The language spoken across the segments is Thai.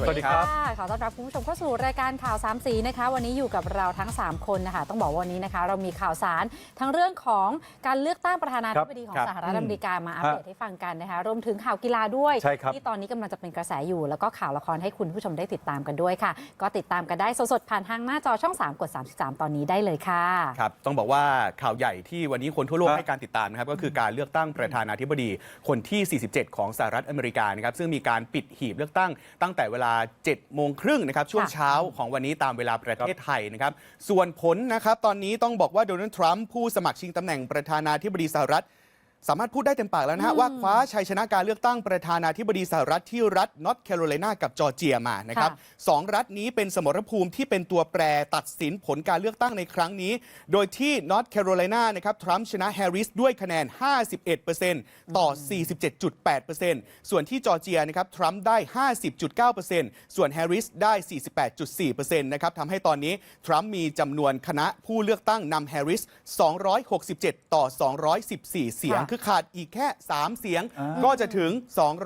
สวัสดีครับ ขอต้อนรับคุณผู้ชมเข้าสู่รายการข่าวสามสีนะคะ วันนี้อยู่กับเราทั้ง 3 คนนะคะ ต้องบอกว่าวันนี้นะคะ เรามีข่าวสารทั้งเรื่องของการเลือกตั้งประธานาธิบดีของครับสหรัฐอเมริกามาอัปเดตฮะให้ฟังกันนะคะ รวมถึงข่าวกีฬาด้วยใช่ครับที่ตอนนี้กำลังจะเป็นกระแสอยู่ แล้วก็ข่าวละครให้คุณผู้ชมได้ติดตามกันด้วยค่ะ ก็ติดตามกันได้สดๆผ่านทางหน้าจอช่อง 3 กด 33 ตอนนี้ได้เลยค่ะครับต้องบอกว่าข่าวใหญ่ที่วันนี้คนทั่วโลกฮะให้การติดตามนะครับก็คือการเลือกตั้งประธานาธิบดีคนที่ 47 ของสหรัฐอเมริกานะครับซึ่งมีการปิดหีบเลือกตั้งตั้งแต่เวลา7โมงครึ่งนะครับช่วงค่ะเช้าของวันนี้ตามเวลาประเทศไทยนะครับส่วนผลนะครับตอนนี้ต้องบอกว่าโดนัลด์ทรัมป์ผู้สมัครชิงตำแหน่งประธานาธิบดีสหรัฐ สามารถพูดได้เต็มปากแล้วนะฮะว่าคว้าชัยชนะการเลือกตั้งประธานาธิบดีสหรัฐที่รัฐนอร์ทแคโรไลนากับจอร์เจียมานะครับค่ะสองรัฐนี้เป็นสมรภูมิที่เป็นตัวแปรตัดสินผลการเลือกตั้งในครั้งนี้ โดยที่นอร์ทแคโรไลนานะครับทรัมป์ชนะแฮร์ริสด้วยคะแนน 51%ต่อ 47.8%ส่วนที่จอร์เจียนะครับทรัมป์ได้ 50.9%ส่วนแฮร์ริสได้ 48.4%นะครับทำให้ตอนนี้ทรัมป์มีจำนวนคณะผู้เลือกตั้งนำแฮร์ริส 267 ต่อ 214 เสียงค่ะคือขาดอีกแค่ 3 เสียงอ่าก็จะถึง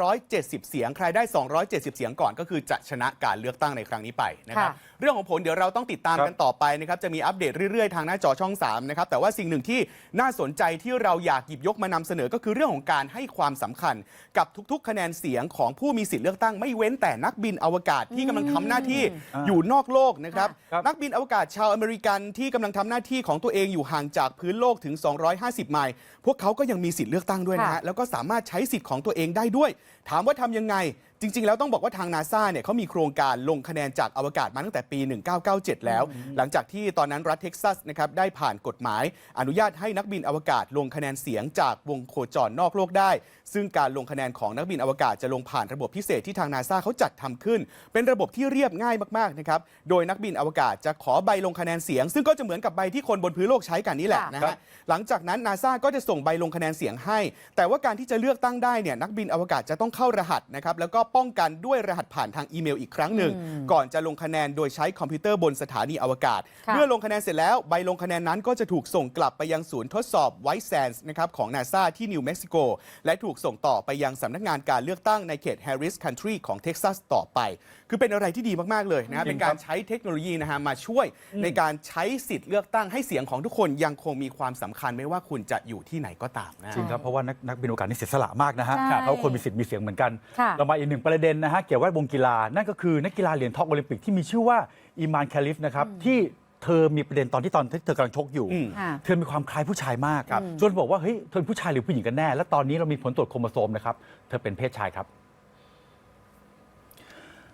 270 เสียง ใครได้ 270 เสียงก่อนก็คือจะชนะการเลือกตั้งในครั้งนี้ไปนะครับค่ะ เรื่องของผลเดี๋ยวเราต้องติดตามครับกันต่อไปนะครับจะมีอัปเดตเรื่อยๆ ทางหน้าจอช่อง3นะครับแต่ว่าสิ่งหนึ่งที่น่าสนใจที่เราอยากหยิบยกมานำเสนอก็คือเรื่องของการให้ความสำคัญ กับทุกๆ คะแนนเสียงของผู้มีสิทธิ์เลือกตั้งไม่เว้นแต่นักบินอวกาศที่กำลังทำหน้าที่อ่าอยู่นอกโลกนะครับครับนักบินอวกาศชาวอเมริกันที่กำลังทำหน้าที่ของตัวเองอยู่ห่างจากพื้นโลกถึง 250 ไมล์พวกเขาก็ยังมีสิทธิ์เลือกตั้งด้วยนะฮะค่ะแล้วก็สามารถใช้สิทธิ์ของตัวเองได้ด้วย ถามว่าทำยังไง จริง ๆ แล้วต้องบอกว่าทางนาซาเนี่ยเขามีโครงการลงคะแนนจากอวกาศมาตั้งแต่ปี 1997 แล้ว หลังจากที่ตอนนั้นรัฐเท็กซัสนะครับได้ผ่านกฎหมาย อนุญาตให้นักบินอวกาศลงคะแนนเสียงจากวงโคจรนอกโลกได้ ซึ่งการลงคะแนนของนักบินอวกาศจะลงผ่านระบบพิเศษที่ทางนาซาเขาจัดทำขึ้น เป็นระบบที่เรียบง่ายมากๆนะครับโดยนักบินอวกาศจะขอใบลงคะแนนเสียง ซึ่งก็จะเหมือนกับใบที่คนบนพื้นโลกใช้กันนี่แหละค่ะนะครัฮะบหลังจากนั้นนาซาก็จะส่งใบลงคะแนนเสียงให้ แต่ว่าการที่จะเลือกตั้งได้เนี่ยนักบินอวกาศจะต้องเข้ารหัสนะครับแล้วก็ป้องกันด้วยรหัสผ่านทางอีเมลอีกครั้งหนึ่ง ก่อนจะลงคะแนนโดยใช้คอมพิวเตอร์บนสถานีอวกาศค่ะเมื่อลงคะแนนเสร็จแล้วใบลงคะแนนนั้นก็จะถูกส่งกลับไปยังศูนย์ทดสอบไวท์แซนส์นะครับของนาซาที่นิวเม็กซิโกและถูกส่งต่อไปยังสำนักงานการเลือกตั้งในเขตแฮร์ริสคันทรีของเท็กซัสต่อไป คือเป็นอะไรที่ดีมากๆเลยนะฮะจริเป็งนครัการบใช้เทคโนโลยีนะฮะมาช่วยในการใช้สิทธิ์เลือกตั้งให้เสียงของทุกคนยังคงมีความสำคัญไม่ว่าคุณจะอยู่ที่ไหนก็ตามนะ จริงครับเพราะว่านักนักบินอวกาศนี่เสียสละมากนะฮะใช่เขาคนมีสิทธิ์มีเสียงเหมือนกัน ค่ะ เรามาอีกหนึ่งประเด็นนะฮะเกี่ยวกับวงกีฬานั่นก็คือนักกีฬาเหรียญทองโอลิมปิกที่มีชื่อว่าอีมานแคลิฟนะครับที่เธอมีประเด็นตอนที่ตอนที่เธอกำลังชกอยู่ อืม ค่ะ เธอมีความคล้ายผู้ชายมากครับจนบอกว่าเฮ้ยเธอเป็นผู้ชายหรือผู้หญิงกันแน่ และตอนนี้เรามีผลตรวจโครโมโซมนะครับเธอเป็นเพศชายครับ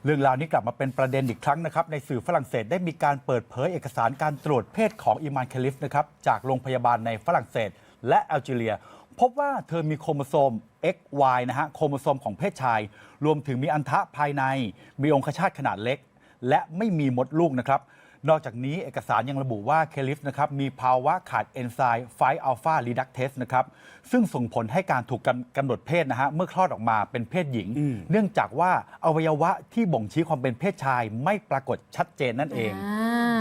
เรื่องราวนี้กลับมาเป็นประเด็นอีกครั้งนะครับ ในสื่อฝรั่งเศสได้มีการเปิดเผยเอกสารการตรวจเพศของอิมานเคลิฟนะครับจากโรงพยาบาลในฝรั่งเศส และแอลจีเรีย พบว่าเธอมีโครโมโซม XY นะฮะโครโมโซมของเพศชาย รวมถึงมีอันทะภายใน มีองคชาตขนาดเล็ก และไม่มีมดลูกนะครับ นอกจากนี้เอกสารยังระบุว่าเคลิฟนะครับมีภาวะขาดเอนไซม์ไฟอัลฟารีดักเทสนะครับซึ่งส่งผลให้การถูกกำกำหนดเพศนะฮะเมื่อคลอดออกมาเป็นเพศหญิงอืมเนื่องจากว่าอวัยวะที่บ่งชี้ความเป็นเพศชายไม่ปรากฏชัดเจนนั่นเอง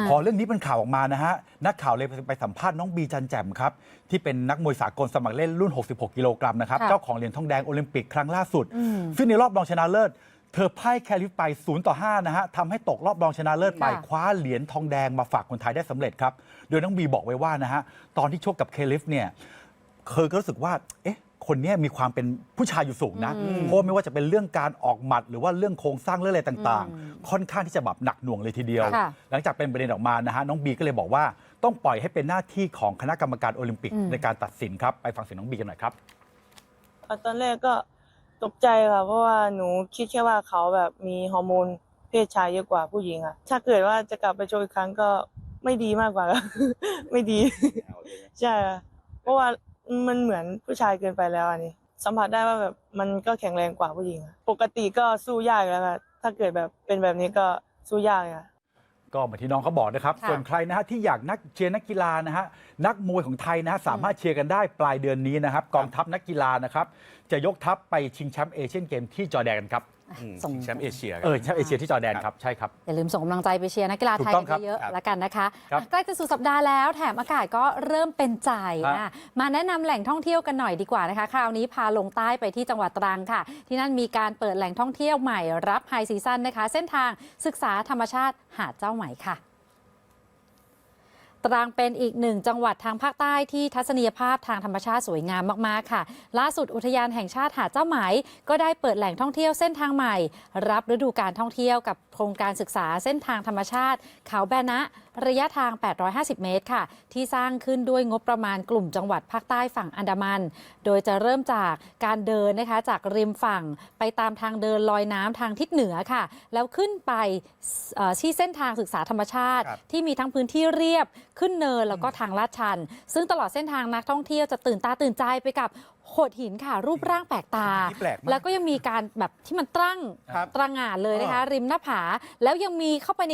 พอเรื่องนี้เป็นข่าวออกมานะฮะนักข่าวเลยไปสัมภาษณ์น้องบีจันแจ่มครับที่เป็นนักมวยสากลสมัครเล่นรุ่น 66 กิโลกรัมนะครับค่ะเจ้าของเหรียญทองแดงโอลิมปิกครั้งล่าสุด ซึ่งในรอบรองชนะเลิศ เธอพ่ายแคลิฟไป0ต่อ5นะฮะทำให้ตกรอบรองชนะเลิศไปค่ะ คว้าเหรียญทองแดงมาฝากคนไทยได้สำเร็จครับ โดยน้องบีบอกไว้ว่านะฮะตอนที่ชกกับเคลิฟเนี่ย เคยก็รู้สึกว่า เอ๊ะ คนเนี้ยมีความเป็นผู้ชายอยู่สูงนะ เพราะไม่ว่าจะเป็นเรื่องการออกหมัด หรือว่าเรื่องโครงสร้างเรื่องอะไรต่างๆ ค่อนข้างที่จะแบบหนักหน่วงเลยทีเดียว ค่ะหลังจากเป็นประเด็นออกมานะฮะน้องบีก็เลยบอกว่าต้องปล่อยให้เป็นหน้าที่ของคณะกรรมการโอลิมปิกอืม ในการตัดสินครับไปฟังเสียงน้องบีกันหน่อยครับอะตอนแรกก็ ตกใจค่ะเพราะว่าหนูคิดแค่ว่าเขาแบบมีฮอร์โมนเพศชายเยอะกว่าผู้หญิงอะถ้าเกิดว่าจะกลับไปโชว์อีกครั้งก็ไม่ดีมากกว่า ไม่ดีใช่ค่ะเพราะว่ามันเหมือนผู้ชายเกินไปแล้วอันนี้ สัมผัสได้ว่าแบบมันก็แข็งแรงกว่าผู้หญิงอะปกติก็สู้ยากอยู่แล้วค่ะถ้าเกิดแบบเป็นแบบนี้ก็สู้ยากเลยค่ะ ก็เหมือนที่น้องเขาบอกนะครับ ค่ะส่วนใครนะฮะที่อยากนักเชียร์นักกีฬานะฮะนักมวยของไทยนะฮะสามารถเชียร์กันได้ปลายเดือนนี้นะครับ กองทัพนักกีฬานะครับ จะยกทัพไปชิงแชมป์เอเชียนเกมที่จอร์แดนกันครับอืม ส่งแชมป์เอเชียกัน เออแชมป์เอเชียที่จอร์แดนครับใช่ครับ อย่าลืมส่งกำลังใจไปเชียร์นักกีฬาถูไทกยต้องครับเยอะครับๆแล้วกันนะคะครับใกล้จะสุดสัปดาห์แล้วแถมอากาศก็เริ่มเป็นใจฮะอะมาแนะนำแหล่งท่องเที่ยวกันหน่อยดีกว่านะคะ คราวนี้พาลงใต้ไปที่จังหวัดตรังค่ะ ที่นั่นมีการเปิดแหล่งท่องเที่ยวใหม่รับไฮซีซั่นนะคะ เส้นทางศึกษาธรรมชาติหาดเจ้าไหมค่ะ ตรังเป็นอีกหนึ่งจังหวัดทางภาคใต้ที่ทัศนียภาพทางธรรมชาติสวยงามมาก ๆ ค่ะ ล่าสุดอุทยานแห่งชาติหาดเจ้าไหม ก็ได้เปิดแหล่งท่องเที่ยวเส้นทางใหม่ รับฤดูการท่องเที่ยวกับโครงการศึกษาเส้นทางธรรมชาติ เขาแบนะ ระยะทาง 850 เมตรค่ะ ที่สร้างขึ้นด้วยงบประมาณกลุ่มจังหวัดภาคใต้ฝั่งอันดามัน โดยจะเริ่มจากการเดินนะคะจากริมฝั่งไปตามทางเดินลอยน้ำทางทิศเหนือค่ะ แล้วขึ้นไปเอ่อที่เส้นทางศึกษาธรรมชาติครับที่มีทั้งพื้นที่เรียบขึ้นเนินแล้วก็ทางลาดชัน ซึ่งตลอดเส้นทางนักท่องเที่ยวจะตื่นตาตื่นใจไปกับ โขดหินค่ะ รูปร่างแปลกตา ที่แปลกมากแล้วก็ยังมีการแบบที่มันตั้งครับตระหง่านเลยนะคะอ๋อริมหน้าผา แล้วยังมีเข้าไปใน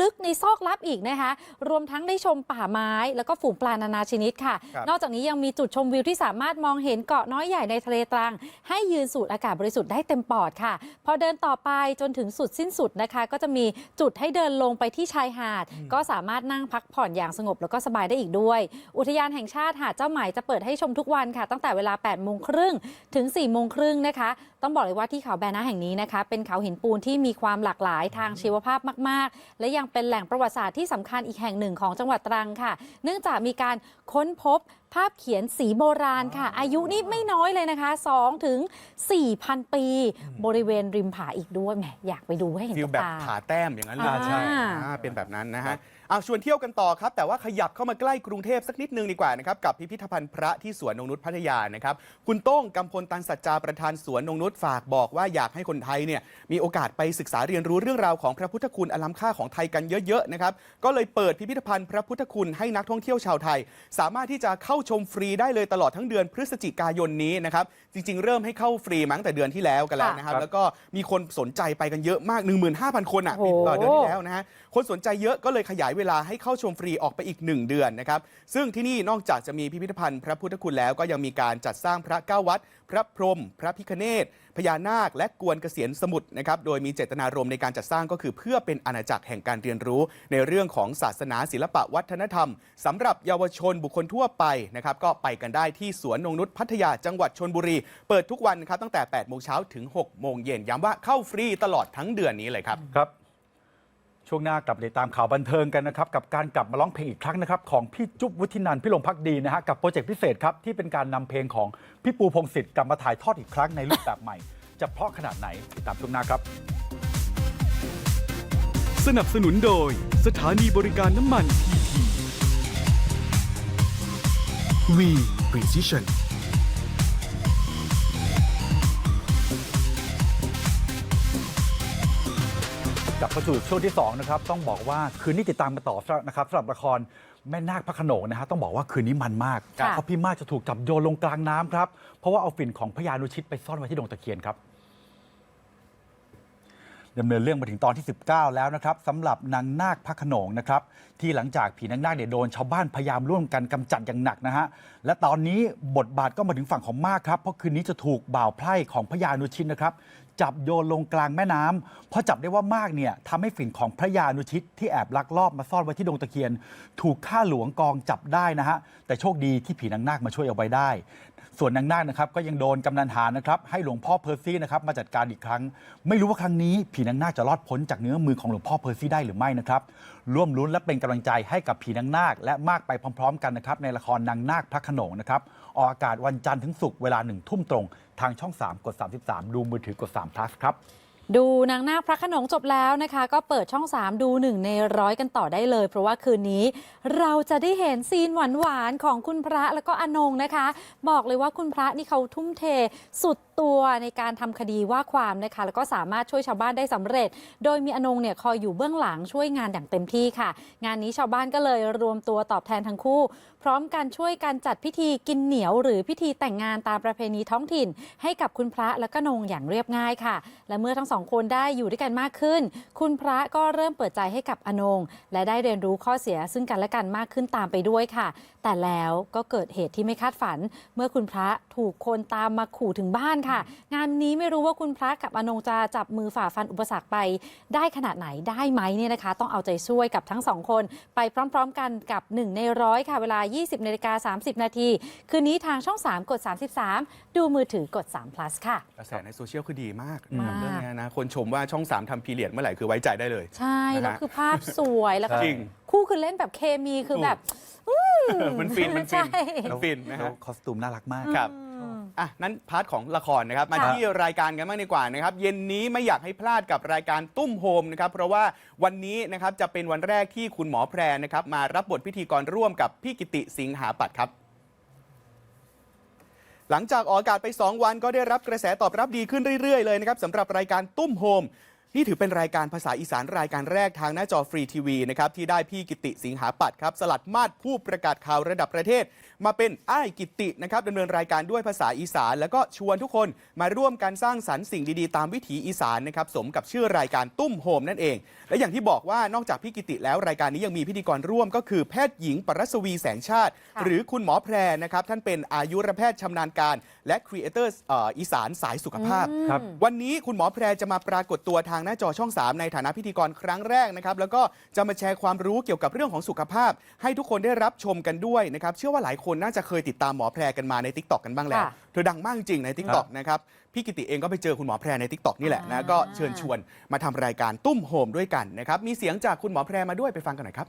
ลึกในซอกลับอีกนะคะ รวมทั้งได้ชมป่าไม้ แล้วก็ฝูงปลานานาชนิดค่ะ ครับ นอกจากนี้ยังมีจุดชมวิวที่สามารถมองเห็นเกาะน้อยใหญ่ในทะเลตรัง ให้ยืนสูดอากาศบริสุทธิ์ได้เต็มปอดค่ะ พอเดินต่อไปจนถึงสุดสิ้นสุดนะคะ ก็จะมีจุดให้เดินลงไปที่ชายหาด ก็สามารถนั่งพักผ่อนอย่างสงบแล้วก็สบายได้อีกด้วย อุทยานแห่งชาติหาดเจ้าไหมจะเปิดให้ชมทุกวันค่ะ ตั้งแต่เวลา8โมงครึ่งถึง4โมงครึ่งนะคะ ต้องบอกเลยว่าที่เขาแบนะแห่งนี้นะคะ เป็นเขาหินปูนที่มีความหลากหลายทางชีวภาพมาก ๆ และยังเป็นแหล่งประวัติศาสตร์ที่สำคัญอีกแห่งหนึ่งของจังหวัดตรังค่ะ เนื่องจากมีการค้นพบ ภาพเขียนสีโบราณค่ะ อายุนี่ไม่น้อยเลยนะคะ2ถึง4,000 ปี บริเวณริมผาอีกด้วยแหมอยากไปดูให้เห็นฟิลกับแบบตา ผาแต้มอย่างนั้นเลยอ่าใช่อ่าเป็นแบบนั้นนะฮะเอาชวนเที่ยวกันต่อครับ แต่ว่าขยับเข้ามาใกล้กรุงเทพสักนิดนึงดีกว่านะครับกับพิพิธภัณฑ์พระที่สวนนงนุษย์พัทยานะครับคุณโต้งกำพลตันสัจจาประธานสวนนงนุษย์ฝากบอกว่าอยากให้คนไทยเนี่ยมีโอกาสไปศึกษาเรียนรู้เรื่องราวของพระพุทธคุณอันล้ำค่าของไทยกันเยอะๆนะครับก็เลยเปิดพิพิธภัณฑ์พระพุทธคุณให้นักท่องเที่ยวชาวไทย สามารถที่จะเข้าชมฟรีได้เลยตลอดทั้งเดือนพฤศจิกายนนี้นะครับจริง ๆ เริ่มให้เข้าฟรีมาตั้งแต่เดือนที่แล้วกันแล้วนะครับค่ะแล้วก็มีคนสนใจไปกันเยอะมาก 15,000 คนอะโอ้โหเอ่อเดือนที่แล้วนะฮะคนสนใจเยอะก็เลยขยายเวลาให้เข้าชมฟรีออกไปอีก 1 เดือนนะครับ ซึ่งที่นี่นอกจากจะมีพิพิธภัณฑ์พระพุทธคุณแล้วก็ยังมีการจัดสร้างพระเก้าวัด พระพรหมพระพิคเนศ พญานาคและกวนเกษียณสมุทรนะครับโดยมีเจตนารมณ์ในการจัดสร้างก็คือ เพื่อเป็นอาณาจักรแห่งการเรียนรู้ ในเรื่องของศาสนาศิลปะวัฒนธรรมสำหรับเยาวชนบุคคลทั่วไปนะครับก็ไปกันได้ที่สวนนงนุษย์พัทยาจังหวัดชนบุรี เปิดทุกวันครับตั้งแต่8โมงเช้าถึง6โมงเย็นย้ำว่าเข้าฟรีตลอดทั้งเดือนนี้เลยครับครับ ช่วงหน้ากลับติดตามข่าวบันเทิงกันนะครับ กับการกลับมาร้องเพลงอีกครั้งนะครับ ของพี่จุ๊บวุฒินันท์พี่ลงพักดีนะฮะกับโปรเจกต์พิเศษครับที่เป็นการนำเพลงของพี่ปูพงศิษฐ์กลับมาถ่ายทอดอีกครั้งในรูปแบบใหม่ จะเพราะขนาดไหนติดตามช่วงหน้าครับ สนับสนุนโดย สถานีบริการน้ำมันพีทีวี Precision มาสู่ช่วงที่2นะครับต้องบอกว่าคืนนี้ติดตามมาต่อนะครับสำหรับละครแม่นาคพระโขนงนะฮะต้องบอกว่าคืนนี้มันมากค่ะเพราะพี่มากจะถูกจับโยนลงกลางน้ำครับเพราะว่าเอาฝิ่นของพญานุชิตไปซ่อนไว้ที่ดงตะเคียนครับดำเนินเรื่องมาถึงตอนที่ 19 แล้วนะครับสำหรับนางนาคพระโขนงนะครับที่หลังจากผีนางนาคเนี่ยโดนชาวบ้านพยายามร่วมกันกำจัดอย่างหนักนะฮะและตอนนี้บทบาทก็มาถึงฝั่งของมากครับเพราะคืนนี้จะถูกบ่าวไพร่ของพญานุชิตนะครับ จับโยนลงกลางแม่น้ำเพราะจับได้ว่ามากเนี่ยทำให้ฝิ่นของพระยานุชิตที่แอบลักลอบมาซ่อนไว้ที่ดงตะเคียน ถูกข้าหลวงกองจับได้นะฮะแต่โชคดีที่ผีนางนาคมาช่วยเอาไว้ได้ ส่วนนางนาคนะครับก็ยังโดนกำนันหานะครับให้หลวงพ่อเพอร์ซี่นะครับมาจัดการอีกครั้ง ไม่รู้ว่าครั้งนี้ผีนางนาคจะรอดพ้นจากเนื้อมือของหลวงพ่อเพอร์ซี่ได้หรือไม่นะครับร่วมลุ้นและเป็นกำลังใจให้กับผีนางนาค และมากไปพร้อม ๆ กันนะครับในละครนางนาคพระขนงนะครับออกอากาศวันจันทร์ถึงศุกร์เวลาหนึ่งทุ่มตรง ทางช่อง 3 กด 33 ดูมือถือกด3 plus ครับ ดูนางนาคพระขนงจบแล้วนะคะ ก็เปิดช่อง 3 ดูหนึ่งในร้อยกันต่อได้เลย เพราะว่าคืนนี้เราจะได้เห็นซีนหวานๆของคุณพระแล้วก็อนงนะคะ บอกเลยว่าคุณพระนี่เขาทุ่มเทสุดตัวในการทำคดีว่าความนะคะ แล้วก็สามารถช่วยชาวบ้านได้สำเร็จ โดยมีอนงเนี่ยคอยอยู่เบื้องหลังช่วยงานอย่างเต็มที่ค่ะ งานนี้ชาวบ้านก็เลยรวมตัวตอบแทนทั้งคู่ พร้อมกันช่วยกันจัดพิธีกินเหนียว หรือพิธีแต่งงานตามประเพณีท้องถิ่น ให้กับคุณพระและก็นงอย่างเรียบง่ายค่ะ และเมื่อทั้งสองสองคนได้อยู่ด้วยกันมากขึ้น คุณพระก็เริ่มเปิดใจให้กับอนง และได้เรียนรู้ข้อเสียซึ่งกันและกันมากขึ้นตามไปด้วยค่ะ แต่แล้วก็เกิดเหตุที่ไม่คาดฝัน เมื่อคุณพระถูกคนตามมาขู่ถึงบ้านค่ะ งานนี้ไม่รู้ว่าคุณพระกับอนงจะจับมือฝ่าฟันอุปสรรคไป ได้ขนาดไหนได้ไหมเนี่ยนะคะ ต้องเอาใจช่วยกับทั้งสองคน ไปพร้อม ๆ กันกับ 1 ในร้อยค่ะเวลา 20นาฬิกา30 นาทีคืนนี้ทางช่อง 3 กด 33 ดูมือถือกด3 plus ค่ะ กระแสในโซเชียลคือดีมากมากเรื่องเนี้ยนะคนชมว่าช่อง 3ทำพีเรียดเมื่อไหร่คือไว้ใจได้เลย ใช่ นะฮะแล้วคือภาพสวยแล้วก็จริง คู่คือเล่นแบบเคมีคือแบบมันฟินมันฟิน ใช่มันฟินนะแล้วฮะคอสตูมน่ารักมาก ครับ อะ นั้นพาร์ทของละครนะครับ มาค่ะ ที่รายการกันบ้างดีกว่านะครับ เย็นนี้ไม่อยากให้พลาดกับรายการตุ้มโฮมนะครับ เพราะว่าวันนี้นะครับจะเป็นวันแรกที่คุณหมอแพรนะครับ มารับบทพิธีกรร่วมกับพี่กิติสิงหาปัตย์ครับ หลังจากออกอากาศไป 2 วันก็ได้รับกระแสตอบรับดีขึ้นเรื่อยๆเลยนะครับสำหรับรายการตุ้มโฮม นี่ถือเป็นรายการภาษาอีสานรายการแรกทางหน้าจอฟรีทีวีนะครับที่ได้พี่กิติสิงหาปัตย์ครับสลัดมาดผู้ประกาศข่าวระดับประเทศ มาเป็นอ้ายกิตินะครับดำเนินรายการด้วยภาษาอีสาน แล้วก็ชวนทุกคนมาร่วมกันสร้างสรรค์สิ่งดีๆ ตามวิถีอีสานนะครับสมกับชื่อรายการตุ้มโฮมนั่นเอง และอย่างที่บอกว่านอกจากพี่กิติแล้วรายการนี้ยังมีพิธีกรร่วมก็คือแพทย์หญิงปรัสวีแสงชาติ หรือคุณหมอแพรนะครับท่านเป็นอายุรแพทย์ชำนาญการ และครีเอเตอร์อีสานสายสุขภาพ ครับ วันนี้คุณหมอแพรจะมาปรากฏตัวทางหน้าจอช่อง 3 ในฐานะพิธีกรครั้งแรกนะครับ แล้วก็จะมาแชร์ความรู้เกี่ยวกับเรื่องของสุขภาพ ให้ทุกคนได้รับชมกันด้วยนะครับ เชื่อว่าหลายคนน่าจะเคยติดตามหมอแพรกันมาใน t ิ k t o k กันบ้างแล้ว ค่ะ เธอดังมากจริงใน t ิ k t o k นะครับ พี่กิติเองก็ไปเจอคุณหมอแพรใน t ิ k t o k นี่แหละนะอ่าก็เชิญชวนมาทำรายการตุ้มโฮมด้วยกันนะครับ มีเสียงจากคุณหมอแพรมาด้วยไปฟังกันหน่อยครับ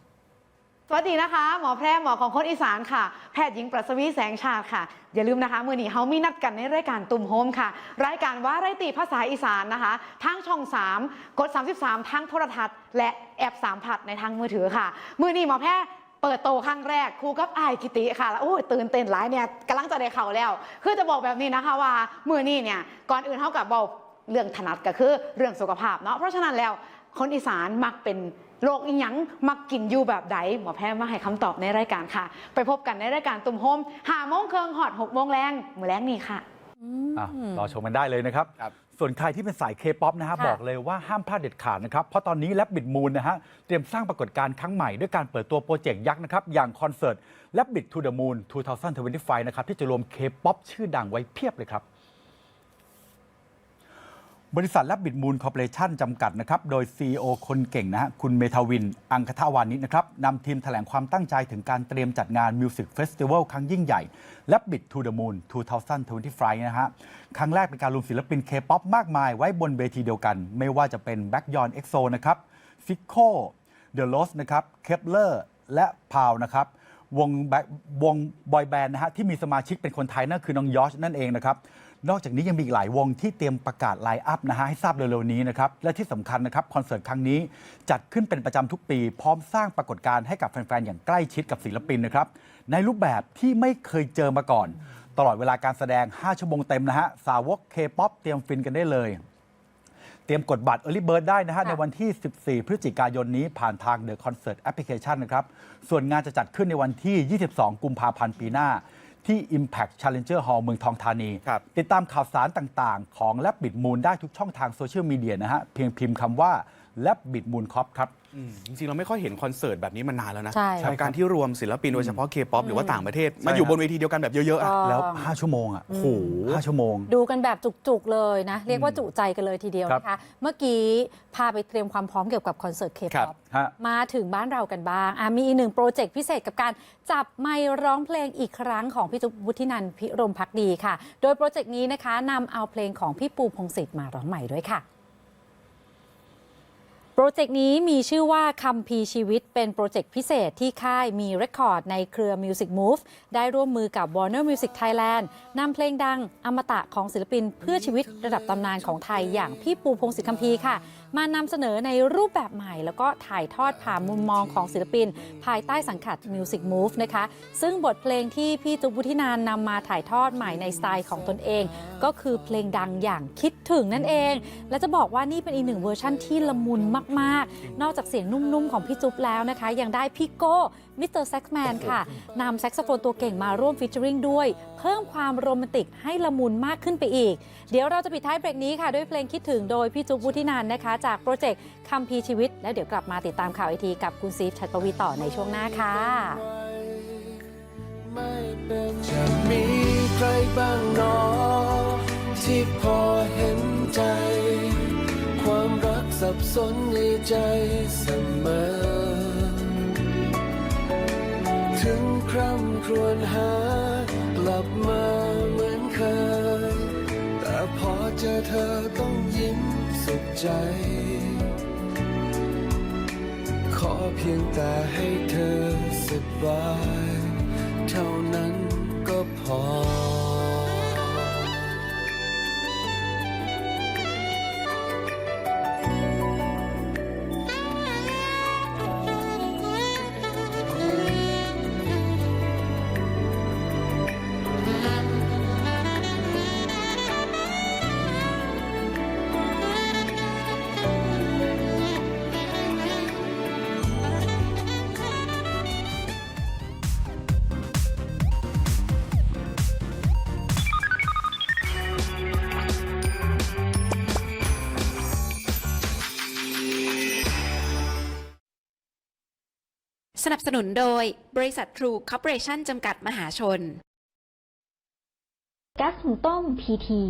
สวัสดีนะคะ หมอแพร่หมอของคนอีสานค่ะ แพทย์หญิงประสวีแสงชาติค่ะ อย่าลืมนะคะ มือหนีเฮามีนัดกันในรายการตุ่มโฮมค่ะ รายการว่าไรตีภาษาอีสานนะคะ ทางช่อง 3 กด 33ทางโทรทัศน์ และแอป3ผัดในทางมือถือค่ะ มือหนีหมอแพร่เปิดโตครั้งแรกครูกับไอายกิติค่ะแล้วโอ้ยตื่นเต้นหลายเนี่ยกำลังจะได้เข่าแล้ว คือจะบอกแบบนี้นะคะว่ามือนี้เนี่ยก่อนอื่นเท่ากับบอกเรื่องถนัดก็คือเรื่องสุขภาพเนาะเพราะฉะนั้นแล้วคนอีสานมักเป็น โรคอีหยังมักกินอยู่แบบใดหมอแพทย์มาให้คำตอบในรายการค่ะ ไปพบกันในรายการตุ่มโฮมหาโมงเคิงหอดหกโมงแรงมือแรงนี่ค่ะ อะรอชมกันได้เลยนะครับ ครับ ส่วนใครที่เป็นสายเคป๊อปนะฮะค่ะ บอกเลยว่าห้ามพลาดเด็ดขาดนะครับ เพราะตอนนี้แลบบิดมูนนะฮะ เตรียมสร้างปรากฏการณ์ครั้งใหม่ด้วยการเปิดตัวโปรเจกต์ยักษ์นะครับ อย่างคอนเสิร์ตแลบบิดทูเดอะมูน2025 นะครับ ที่จะรวมเคป๊อปชื่อดังไว้เพียบเลยครับ บริษัทแลบบิดมูลคอร์ปอเรชั่นจำกัดนะครับ โดย CEO คนเก่งนะฮะ คุณเมทาวิน อังคทาวานิชนะครับนำทีมแถลงความตั้งใจถึงการเตรียมจัดงานมิวสิกเฟสติวัลครั้งยิ่งใหญ่ Rabbit to the Moon 2025 นะฮะ ครั้งแรกเป็นการรวมศิลปินเคป๊อปมากมายไว้บนเวทีเดียวกัน ไม่ว่าจะเป็น Backyard EXO นะครับฟิกโค The Lost นะครับเคปเลอร์และพาวนะครับ วงแบ็ควงบอยแบนด์นะฮะที่มีสมาชิกเป็นคนไทยนั่นคือน้องยอชนั่นเองนะครับ นอกจากนี้ยังมีอีกหลายวงที่เตรียมประกาศไลน์อัพนะฮะให้ทราบเร็วๆนี้นะครับ และที่สำคัญนะครับคอนเสิร์ตครั้งนี้จัดขึ้นเป็นประจำทุกปี พร้อมสร้างปรากฏการณ์ให้กับแฟนๆอย่างใกล้ชิดกับศิลปินนะครับในรูปแบบที่ไม่เคยเจอมาก่อน ตลอดเวลาการแสดง 5 ชั่วโมงเต็มนะฮะสาวกเคป๊อปเตรียมฟินกันได้เลย เตรียมกดบัตร Early Bird ได้นะฮะค่ะในวันที่ 14 พฤศจิกายนนี้ผ่านทาง The Concert Application นะครับ ส่วนงานจะจัดขึ้นในวันที่ 22 กุมภาพันธ์ปีหน้า ที่ Impact Challenger Hall เมืองทองธานี ครับ ติดตามข่าวสารต่างๆ ของ l a b b i t Moon ได้ทุกช่องทางโซเชียลมีเดียนะฮะ เพียงพิมพ์คำว่า l a b b i t Moon Corp ครับอืมจริงๆ เราไม่ค่อยเห็นคอนเสิร์ตแบบนี้มานานแล้วนะใช่กับการที่รวมศิลปินโดยเฉพาะเคป๊อปหรือว่าต่างประเทศ มาใช่อยู่ครับบนเวทีเดียวกันแบบเยอะๆอะก็แล้ว 5 ชั่วโมงอะโอ้โห5ชั่วโมง ดูกันแบบจุกๆเลยนะ เรียกว่าจุใจกันเลยทีเดียวครับนะคะ เมื่อกี้พาไปเตรียมความพร้อมเกี่ยวกับคอนเสิร์ตเคครัป๊อปบฮะ มาถึงบ้านเรากันบ้างอะมีอีกหนึ่งโปรเจกต์พิเศษกับการจับไมค์ร้องเพลงอีกครั้งของพี่จุ๊บวุฒินันท์พิรมพักดีค่ะ โดยโปรเจกต์นี้นะคะนำเอาเพลงของพี่ปูพงศิษฐ์มาร้องใหม่ด้วยค่ะ โปรเจกต์นี้มีชื่อว่าคำพีชีวิตเป็นโปรเจกต์พิเศษที่ค่ายมีเรคคอร์ดในเครือ Music Move ได้ร่วมมือกับ Warner Music Thailand นำเพลงดังอมตะของศิลปินเพื่อชีวิตระดับตำนานของไทยอย่างพี่ปูพงศิษฐ์คำพีค่ะมานำเสนอในรูปแบบใหม่ แล้วก็ถ่ายทอดผ่านมุมมองของศิลปิน ภายใต้สังกัด Music Move นะคะ ซึ่งบทเพลงที่พี่จุ๊บวุฒินานนำมาถ่ายทอดใหม่ในสไตล์ของตนเอง ก็คือเพลงดังอย่างคิดถึงนั่นเอง และจะบอกว่านี่เป็นอีกหนึ่งเวอร์ชั่นที่ละมุนมาก ๆ นอกจากเสียงนุ่มๆของพี่จุ๊บแล้วนะคะ ยังได้พี่โก้ มิสเตอร์แซ็กแมนค่ะนำแซ็กโซโฟนตัวเก่งมาร่วมฟีเจอริงด้วย เพิ่มความโรแมนติกให้ละมุนมากขึ้นไปอีก เดี๋ยวเราจะปิดท้ายเบรกนี้ค่ะ ด้วยเพลงคิดถึงโดยพี่จุ๊บวุฒินันท์นะคะ จากโปรเจกต์คัมภีร์ชีวิต แล้วเดี๋ยวกลับมาติดตามข่าวไอทีกับคุณซีฟชัดปวีต่อในช่วงหน้าค่ะจะมีใครบ้างหนอที่พอเห็นใจ ความรักสับสนในใจเสมอ ถึงคร่ำครวญหา กลับมาเหมือนเคย แต่พอเจอเธอต้องยิ้มสุขใจ ขอเพียงแต่ให้เธอสบาย เท่านั้นก็พอ สนับสนุนโดยบริษัททรูคอร์ปอเรชั่นจำกัดมหาชนก๊าซหุงต้มพีที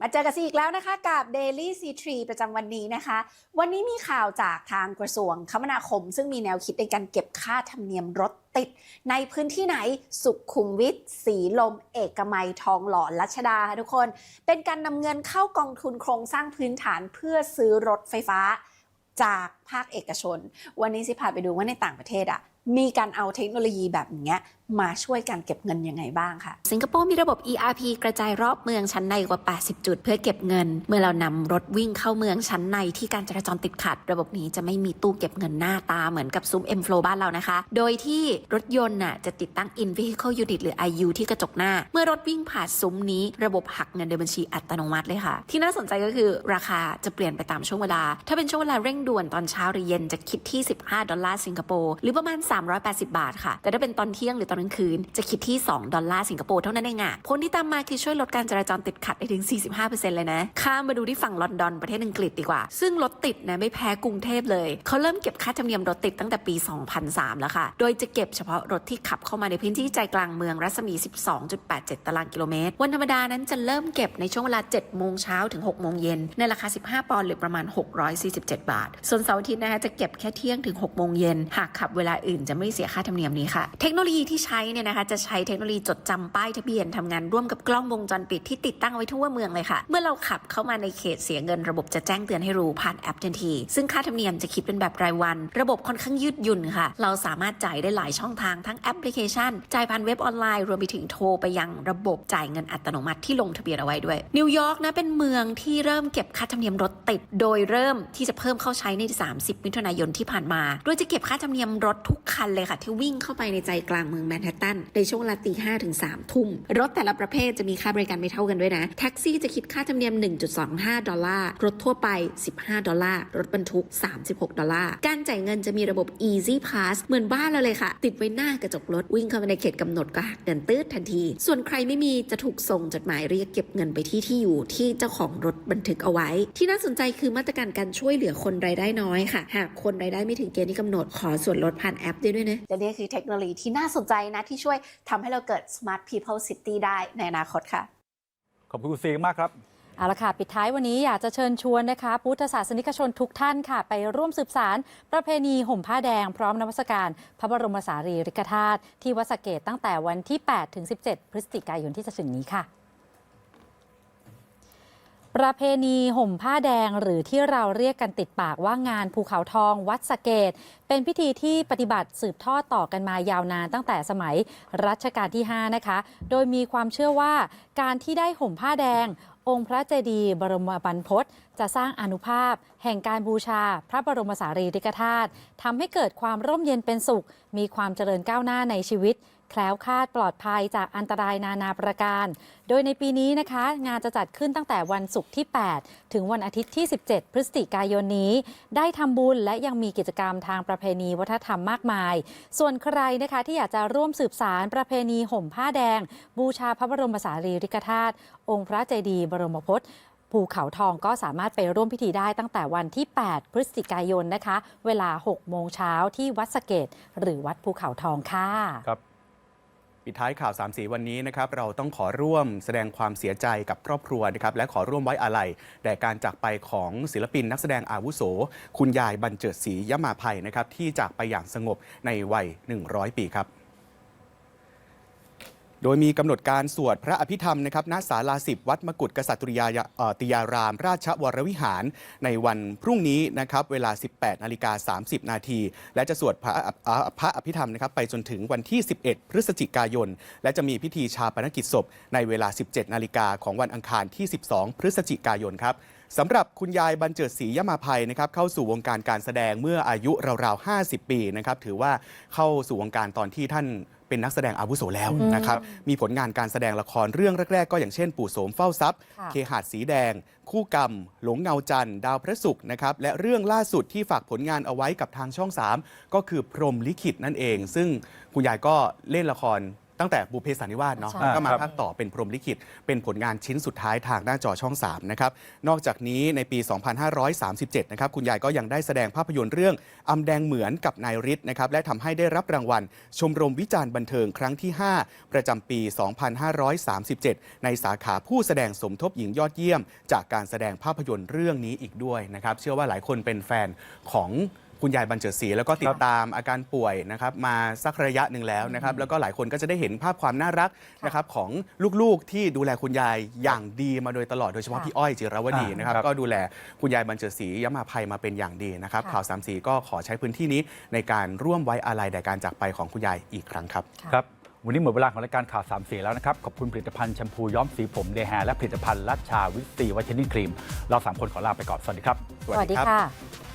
มาเจอกันซีอีกแล้วนะคะ กับ Daily C3 ประจำวันนี้นะคะ วันนี้มีข่าวจากทางกระทรวงคมนาคม ซึ่งมีแนวคิดในการเก็บค่าธรรมเนียมรถติด ในพื้นที่ไหนสุขุมวิทสีลม เอกมัยทองหล่อรัชดาค่ะทุกคน เป็นการนำเงินเข้ากองทุนโครงสร้างพื้นฐานเพื่อซื้อรถไฟฟ้า จากภาคเอกชน วันนี้สิพาไปดูว่าในต่างประเทศอะมีการเอาเทคโนโลยีแบบนี้มาช่วยการเก็บเงินยังไงบ้างค่ะ สิงคโปร์มีระบบ ERP กระจายรอบเมืองชั้นในกว่า 80 จุด เพื่อเก็บเงิน เมื่อเรานำรถวิ่งเข้าเมืองชั้นในที่การจราจรติดขัด ระบบนี้จะไม่มีตู้เก็บเงินหน้าตาเหมือนกับซุ้ม M Flow บ้านเรานะคะ โดยที่รถยนต์น่ะจะติดตั้ง In Vehicle Unit หรือ IU ที่กระจกหน้า เมื่อรถวิ่งผ่านซุ้มนี้ ระบบหักเงินในบัญชีอัตโนมัติเลยค่ะ ที่น่าสนใจก็คือราคาจะเปลี่ยนไปตามช่วงเวลา ถ้าเป็นช่วงเวลาเร่งด่วนตอนเช้าหรือเย็นจะคิดที่ 15 ดอลลาร์สิงคโปร์หรือประมาณ 380 บาทค่ะ แต่ถ้าเป็นตอนเที่ยงหรือตอนกลางคืน จะคิดที่ 2 ดอลลาร์สิงคโปร์เท่านั้นเองอะผลที่ตามมาคือช่วยลดการจราจรติดขัดได้ถึง 45%เลยนะ ข้ามมาดูที่ฝั่งลอนดอนประเทศอังกฤษดีกว่า ซึ่งรถติดนะไม่แพ้กรุงเทพเลย เขาเริ่มเก็บค่าธรรมเนียมรถติดตั้งแต่ปี 2003 แล้วค่ะ โดยจะเก็บเฉพาะรถที่ขับเข้ามาในพื้นที่ใจกลางเมืองรัศมี 12.87 ตารางกิโลเมตร วันธรรมดานั้นจะเริ่มเก็บในช่วงเวลา 7 โมงเช้าถึง 6 โมงเย็น ในราคา 15 ปอนด์หรือประมาณ 647 บาท ส่วนเสาร์อาทิตย์นะคะจะเก็บแค่เที่ยงถึง 6 โมงเย็น หากขับเวลาอื่นจะไม่เสียค่าธรรมเนียมนี้ค่ะ เทคโนโลยีที่ใช้เนี่ยนะคะจะใช้เทคโนโลยีจดจำป้ายทะเบียนทำงานร่วมกับกล้องวงจรปิดที่ติดตั้งไว้ทั่วเมืองเลยค่ะ เมื่อเราขับเข้ามาในเขตเสียเงินระบบจะแจ้งเตือนให้รู้ผ่านแอปทันที ซึ่งค่าธรรมเนียมจะคิดเป็นแบบรายวัน ระบบค่อนข้างยืดหยุ่นค่ะ เราสามารถจ่ายได้หลายช่องทางทั้งแอปพลิเคชัน จ่ายผ่านเว็บออนไลน์รวมไปถึงโทรไปยังระบบจ่ายเงินอัตโนมัติที่ลงทะเบียนเอาไว้ด้วย นิวยอร์กนะเป็นเมืองที่เริ่มเก็บค่าธรรมเนียมรถติด โดยเริ่มที่จะเพิ่มเข้าใช้ใน 30 มิถุนายนที่ผ่านมา โดยจะเก็บค่าธรรมเนียมรถทุกคันเลยค่ะที่วิ่งเข้าไปในใจกลางเมืองแมนฮัตตันในช่วงเวลาตีห้ถึง3ทุ่ม รถแต่ละประเภทจะมีค่าบริการไม่เท่ากันด้วยนะ แท็กซี่จะคิดค่าธรรมเนียม 1.25 ดอลลาร์ รถทั่วไป 15 ดอลลาร์ รถบรรทุก 36 ดอลลาร์ การจ่ายเงินจะมีระบบ Easy Pass เหมือนบ้านเราเลยค่ะ ติดไว้หน้ากระจกรถ วิ่งเข้าไปในเขตกำหนดก็หักเงินตืดทันที ส่วนใครไม่มีจะถูกส่งจดหมายเรียกเก็บเงินไปที่ที่อยู่ที่เจ้าของรถบันทึกเอาไว้ ที่น่าสนใจคือมาตรการการช่วยเหลือคนรายได้น้อยค่ะ หากคนรายได้ไม่ถึงเกณฑ์ที่กำหนดขอส่วนลดผ่านแอปได้ด้วยนะและนี่คือเทคโนโลยีที่น่าสนใจนะที่ช่วยทำให้เราเกิด Smart People City ได้ในอนาคตค่ะ ขอบคุณคุณซีมากครับเอาละค่ะ ปิดท้ายวันนี้อยากจะเชิญชวนนะคะ พุทธศาสนิกชนทุกท่านค่ะ ไปร่วมสืบสาร ประเพณีห่มผ้าแดงพร้อมนมัสการ พระบรมสารีริกธาตุที่วัดสะเกตตั้งแต่วันที่ 8 ถึง 17 พฤศจิกายนที่จะถึงนี้ค่ะ ประเพณีห่มผ้าแดงหรือที่เราเรียกกันติดปากว่างานภูเขาทองวัดสะเกต เป็นพิธีที่ปฏิบัติสืบทอดต่อกันมายาวนานตั้งแต่สมัยรัชกาลที่ 5 นะคะ โดยมีความเชื่อว่าการที่ได้ห่มผ้าแดง องค์พระเจดีย์บรมบรรพตจะสร้างอนุภาพ แห่งการบูชา พระบรมสารีริกธาตุทำให้เกิดความร่มเย็นเป็นสุข มีความเจริญก้าวหน้าในชีวิต แคล้วคลาดปลอดภัยจากอันตรายนานาประการ โดยในปีนี้นะคะ งานจะจัดขึ้นตั้งแต่วันศุกร์ที่ 8 ถึงวันอาทิตย์ที่ 17 พฤศจิกายนนี้ ได้ทำบุญและยังมีกิจกรรมทางประเพณีวัฒนธรรมมากมาย ส่วนใครนะคะที่อยากจะร่วมสืบสารประเพณีห่มผ้าแดง บูชาพระบรมสารีริกธาตุองค์พระเจดีย์บรมพตภูเขาทองก็สามารถไปร่วมพิธีได้ตั้งแต่วันที่ 8 พฤศจิกายนนะคะ เวลา 6 โมงเช้าที่วัดสเกต หรือวัดภูเขาทองค่ะครับ ปิดท้ายข่าว3ามสีวันนี้นะครับเราต้องขอร่วมแสดงความเสียใจกับครอบครัวนะครับและขอร่วมไว้อาลัยแด่การจากไปของศิลปินนักแสดงอาวุโส คุณยายบรรเจิดศรียมาภัยนะครับที่จากไปอย่างสงบในวัย 100 ปีครับ โดยมีกำหนดการสวดพระอภิธรรมนะครับณศาลาสิบวัดมกุฏกษัตริยาติยาราม ราชวรวิหาร ในวันพรุ่งนี้นะครับเวลา 18นาฬิกา30 นาที และจะสวดพระเอ่อพระอภิธรรมนะครับไปจนถึงวันที่ 11 พฤศจิกายน และจะมีพิธีชาปนกิจศพ ในเวลา 17 นาฬิกาของวันอังคารที่ 12 พฤศจิกายนครับสำหรับคุณยายบรรเจิดศรียมาภัยนะครับเข้าสู่วงการการแสดงเมื่ออายุราวๆ 50 ปีนะครับถือว่าเข้าสู่วงการตอนที่ท่าน เป็นนักแสดงอาวุโสแล้วนะครับมีผลงานการแสดงละครเรื่องแรก ๆ ก็อย่างเช่น ปู่โสมเฝ้าทรัพย์ค่ะเคหาดสีแดง คู่กรรม หลงเงาจันทร์ดาวพระศุกร์นะครับและเรื่องล่าสุดที่ฝากผลงานเอาไว้กับทางช่อง 3 ก็คือพรหมลิขิตนั่นเอง ซึ่งคุณยายก็เล่นละคร ตั้งแต่บุพเพสันนิวาสเนาะใช่ ก็มาครับภาคต่อเป็นพรหมลิขิต เป็นผลงานชิ้นสุดท้ายทางหน้าจอช่อง 3 นะครับ นอกจากนี้ในปี 2537 นะครับ คุณยายก็ยังได้แสดงภาพยนตร์เรื่องอำแดงเหมือนกับนายฤทธิ์นะครับ และทำให้ได้รับรางวัล ชมรมวิจารณ์บันเทิงครั้งที่ 5 ประจำปี 2537 ในสาขาผู้แสดงสมทบหญิงยอดเยี่ยม จากการแสดงภาพยนตร์เรื่องนี้อีกด้วยนะครับ เชื่อว่าหลายคนเป็นแฟนของ คุณยายบรรเจิดศรีแล้วก็ติดตามอาการป่วยนะครับมาสักระยะหนึ่งแล้วนะครับแล้วก็หลายคนก็จะได้เห็นภาพความน่ารักนะครับของลูกๆที่ดูแลคุณยายอย่างดีมาโดยตลอดโดยเฉพาะค่ะพี่อ้อยจิรวดีนะครับครับ ก็ดูแลคุณยายบรรเจิดศรียมาภัยมาเป็นอย่างดีนะครับค่ะ ข่าวสามสีก็ขอใช้พื้นที่นี้ในการร่วมไว้อาลัยแด่การจากไปของคุณยายอีกครั้งครับครับ วันนี้หมดเวลาของรายการข่าวสามสีแล้วนะครับ ขอบคุณผลิตภัณฑ์แชมพูย้อมสีผมเดแฮและผลิตภัณฑ์ลัชชาวิตซีวัชนิ่งครีม เราสามคนขอลาไปก่อน สวัสดีครับ สวัสดีค่ะ